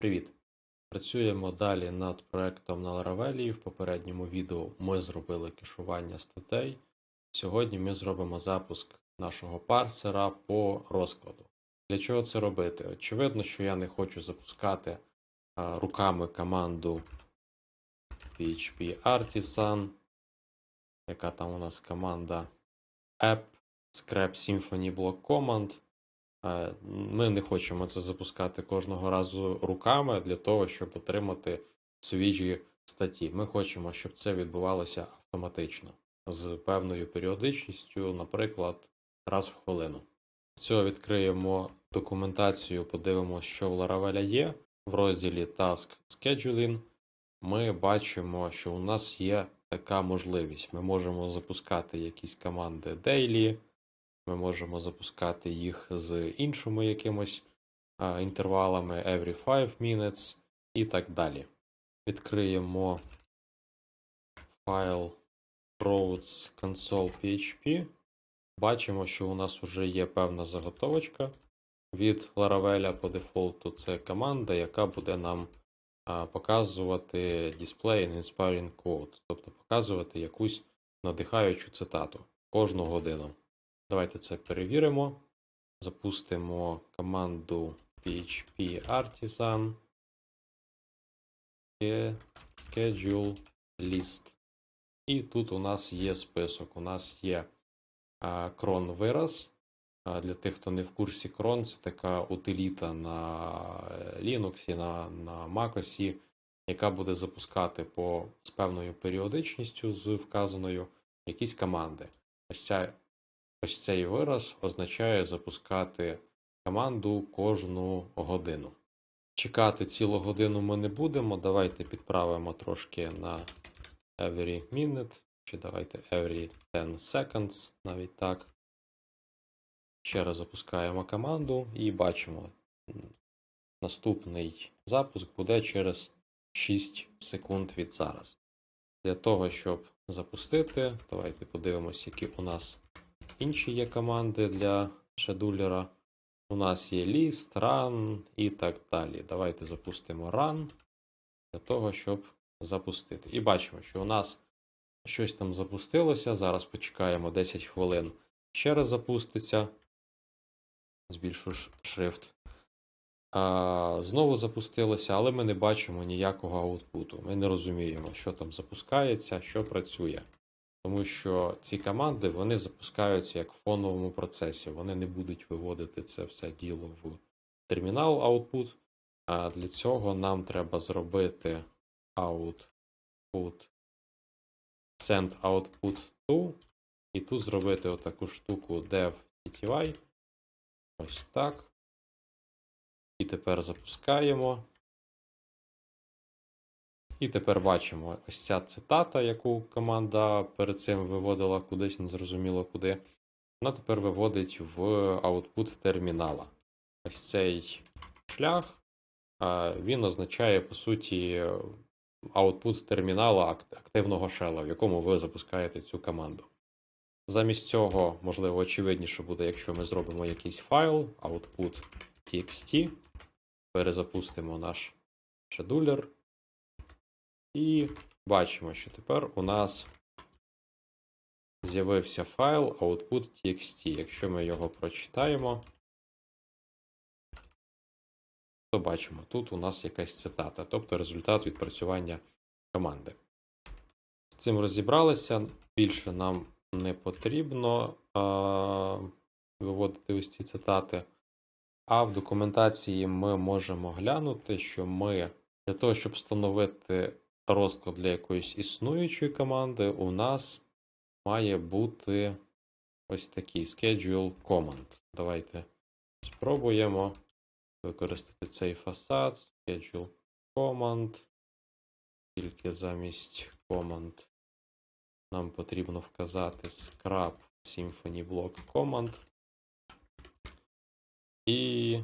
Привіт! Працюємо далі над проектом на Laravel. В попередньому відео ми зробили кешування статей. Сьогодні ми зробимо запуск нашого парсера по розкладу. Для чого це робити? Очевидно, що я не хочу запускати руками команду PHP Artisan. Яка там у нас команда App Scrap Symfony Block Command. Е, Ми не хочемо це запускати кожного разу руками для того, щоб отримати свіжі статті. Ми хочемо, щоб це відбувалося автоматично з певною періодичністю, наприклад, раз в хвилину. З цього відкриємо документацію, подивимося, що в Laravel є. В розділі Task Scheduling ми бачимо, що у нас є така можливість. Ми можемо запускати якісь команди daily, ми можемо запускати їх з іншими якимось а, інтервалами every 5 minutes і так далі. Відкриємо файл roads console.php. Бачимо, що у нас вже є певна заготовочка від Laravel по дефолту. Це команда, яка буде нам а, показувати display and inspiring quote, тобто показувати якусь надихаючу цитату кожну годину. Давайте це перевіримо. Запустимо команду PHP Artisan schedule list. І тут у нас є список. У нас є крон вираз. Для тих, хто не в курсі крон, це така утиліта на е, Linux, на, на MacOS, яка буде запускати по, з певною періодичністю, з вказаною якісь команди. Ось ця Ось цей вираз означає запускати команду кожну годину. Чекати цілу годину ми не будемо. Давайте підправимо трошки на every minute, чи давайте every 10 seconds, навіть так. Ще раз запускаємо команду і бачимо. Наступний запуск буде через 6 секунд від зараз. Для того, щоб запустити, давайте подивимося, які у нас інші є команди для шедулера. У нас є list, run і так далі. Давайте запустимо run для того, щоб запустити. І бачимо, що у нас щось там запустилося. Зараз почекаємо 10 хвилин. Ще раз запуститься. Збільшу шрифт. А, Знову запустилося, але ми не бачимо ніякого аутпуту. Ми не розуміємо, що там запускається, що працює. Тому що ці команди вони запускаються як в фоновому процесі. Вони не будуть виводити це все діло в термінал output. А для цього нам треба зробити output send output to. І тут зробити отаку штуку dev TTY. Ось так. І тепер запускаємо. І тепер бачимо ось ця цитата, яку команда перед цим виводила кудись, незрозуміло куди. Вона тепер виводить в output термінала. Ось цей шлях він означає, по суті, output термінала активного шела, в якому ви запускаєте цю команду. Замість цього, можливо, очевидніше буде, якщо ми зробимо якийсь файл, output.txt, перезапустимо наш шедулер. І бачимо, що тепер у нас з'явився файл output.txt. Якщо ми його прочитаємо, то бачимо, тут у нас якась цитата, тобто результат відпрацювання команди. З цим розібралися. Більше нам не потрібно а, виводити ось ці цитати. А в документації ми можемо глянути, що ми для того, щоб встановити розклад для якоїсь існуючої команди, у нас має бути ось такий schedule command. Давайте спробуємо використати цей фасад, schedule command. Тільки замість command нам потрібно вказати scrap Symfony Block Command. І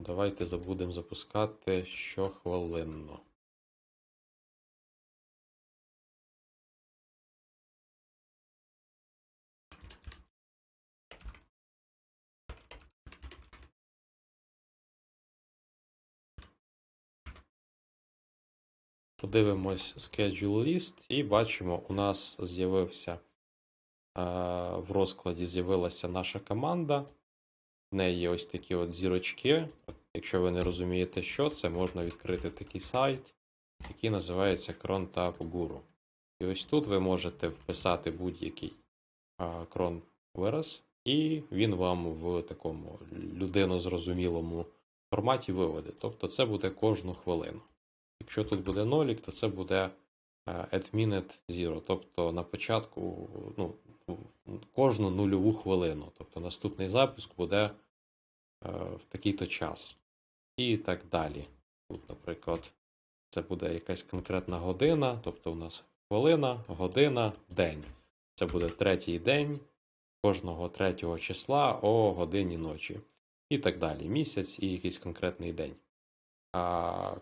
давайте забудемо запускати щохвилинно. Подивимось schedule list і бачимо, у нас з'явився е, в розкладі з'явилася наша команда. В неї є ось такі от зірочки. Якщо ви не розумієте, що це, можна відкрити такий сайт, який називається Cron Tab Guru. І ось тут ви можете вписати будь-який а, крон вираз, і він вам в такому людинозрозумілому форматі виведе. Тобто це буде кожну хвилину. Якщо тут буде нолік, то це буде е, at minute zero, тобто на початку ну, кожну нульову хвилину. Тобто наступний запуск буде е, в такий-то час. І так далі. Тут, наприклад, це буде якась конкретна година, тобто у нас хвилина, година, день. Це буде третій день кожного третього числа о годині ночі. І так далі. Місяць і якийсь конкретний день.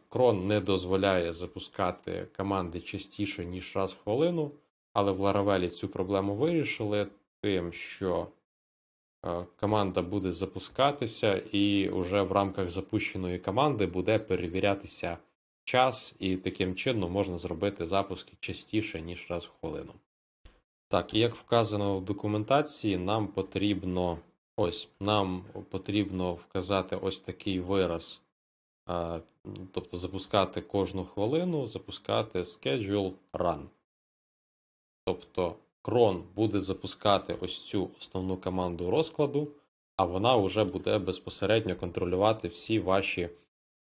Крон не дозволяє запускати команди частіше, ніж раз в хвилину, але в Laravel цю проблему вирішили тим, що е, команда буде запускатися, і вже в рамках запущеної команди буде перевірятися час, і таким чином можна зробити запуски частіше, ніж раз в хвилину. Так, і як вказано в документації, нам потрібно ось нам потрібно вказати ось такий вираз, тобто запускати кожну хвилину, запускати schedule run. Тобто крон буде запускати ось цю основну команду розкладу, а вона вже буде безпосередньо контролювати всі ваші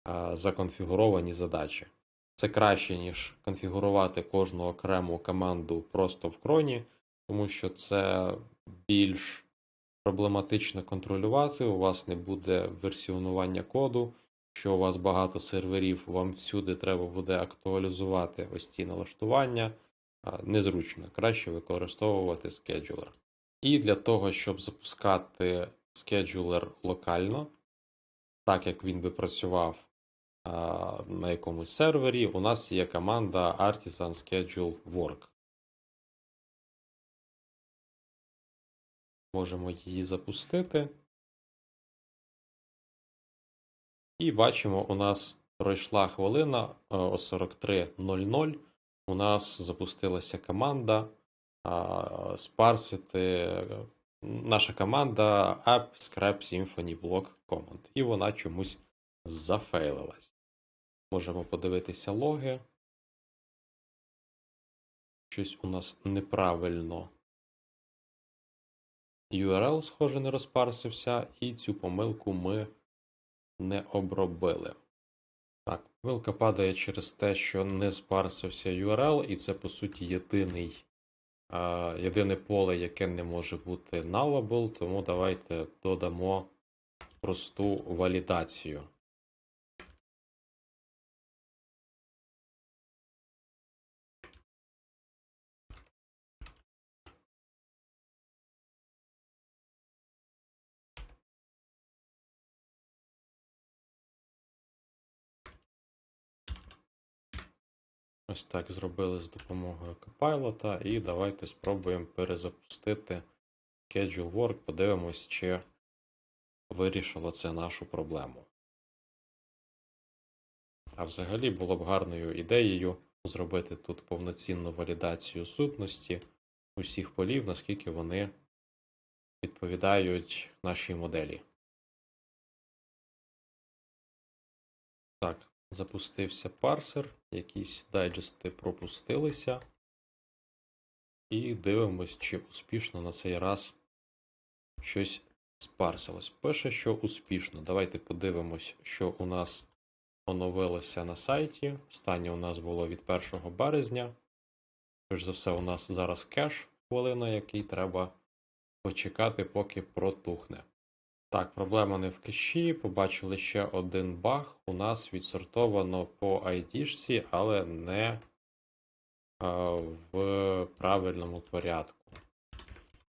а, законфігуровані задачі. Це краще, ніж конфігурувати кожну окрему команду просто в кроні, тому що це більш проблематично контролювати. У вас не буде версіонування коду. Якщо у вас багато серверів, вам всюди треба буде актуалізувати ось ці налаштування. Незручно, краще використовувати скеджулер. І для того, щоб запускати скеджулер локально, так як він би працював на якомусь сервері, у нас є команда Artisan Schedule Work. Можемо її запустити. І бачимо, у нас пройшла хвилина е, о 43.00. У нас запустилася команда спарсити. Наша команда App Scrap Symphony Block Command. І вона чомусь зафейлилась. Можемо подивитися логи. Щось у нас неправильно. URL, схоже, не розпарсився, і цю помилку ми не обробили. Так, помилка падає через те, що не спарсився URL, і це, по суті, єдиний, а, єдине поле, яке не може бути nullable, тому давайте додамо просту валідацію. Ось так зробили з допомогою Copilot, і давайте спробуємо перезапустити Schedule Work, подивимось, чи вирішило це нашу проблему. А взагалі було б гарною ідеєю зробити тут повноцінну валідацію сутності усіх полів, наскільки вони відповідають нашій моделі. Так, запустився парсер, якісь дайджести пропустилися. І дивимось, чи успішно на цей раз щось спарсилось. Пише, що успішно. Давайте подивимось, що у нас оновилося на сайті. Останнє у нас було від 1 березня. Перш за все, у нас зараз кеш хвилина, який треба почекати, поки протухне. Так, проблема не в кеші. Побачили ще один баг. У нас відсортовано по ID, але не а, в правильному порядку.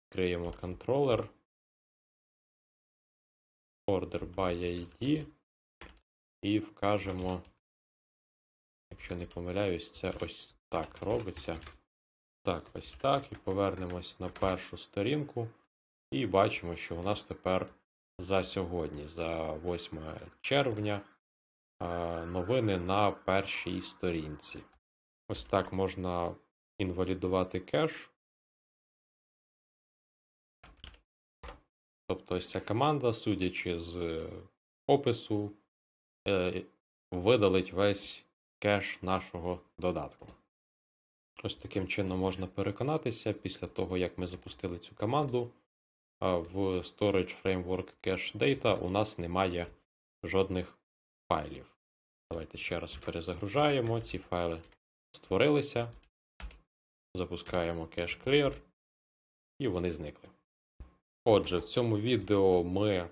Відкриємо контролер. Order by ID. І вкажемо, якщо не помиляюсь, це ось так робиться. Так, ось так. І повернемось на першу сторінку. І бачимо, що у нас тепер за сьогодні, за 8 червня, новини на першій сторінці. Ось так можна інвалідувати кеш. Тобто ось ця команда, судячи з е, опису, е, видалить весь кеш нашого додатку. Ось таким чином можна переконатися після того, як ми запустили цю команду. В Storage Framework Cache Data у нас немає жодних файлів. Давайте ще раз перезагружаємо. Ці файли створилися. Запускаємо Cache Clear, і вони зникли. Отже, в цьому відео ми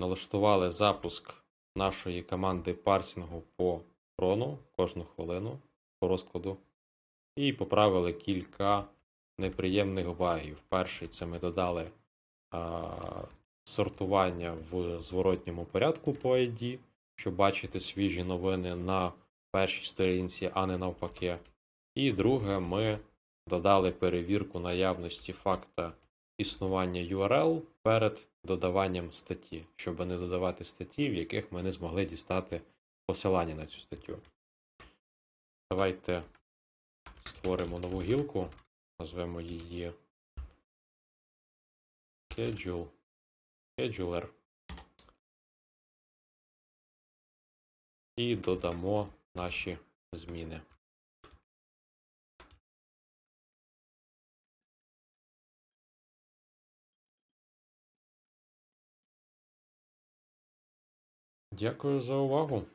налаштували запуск нашої команди парсінгу по крону кожну хвилину по розкладу. І поправили кілька неприємних багів. Перший це ми додали сортування в зворотньому порядку по ID, щоб бачити свіжі новини на першій сторінці, а не навпаки. І друге, ми додали перевірку наявності факта існування URL перед додаванням статті, щоб не додавати статті, в яких ми не змогли дістати посилання на цю статтю. Давайте створимо нову гілку, назвемо її Schedule. Scheduler. І додамо наші зміни. Дякую за увагу.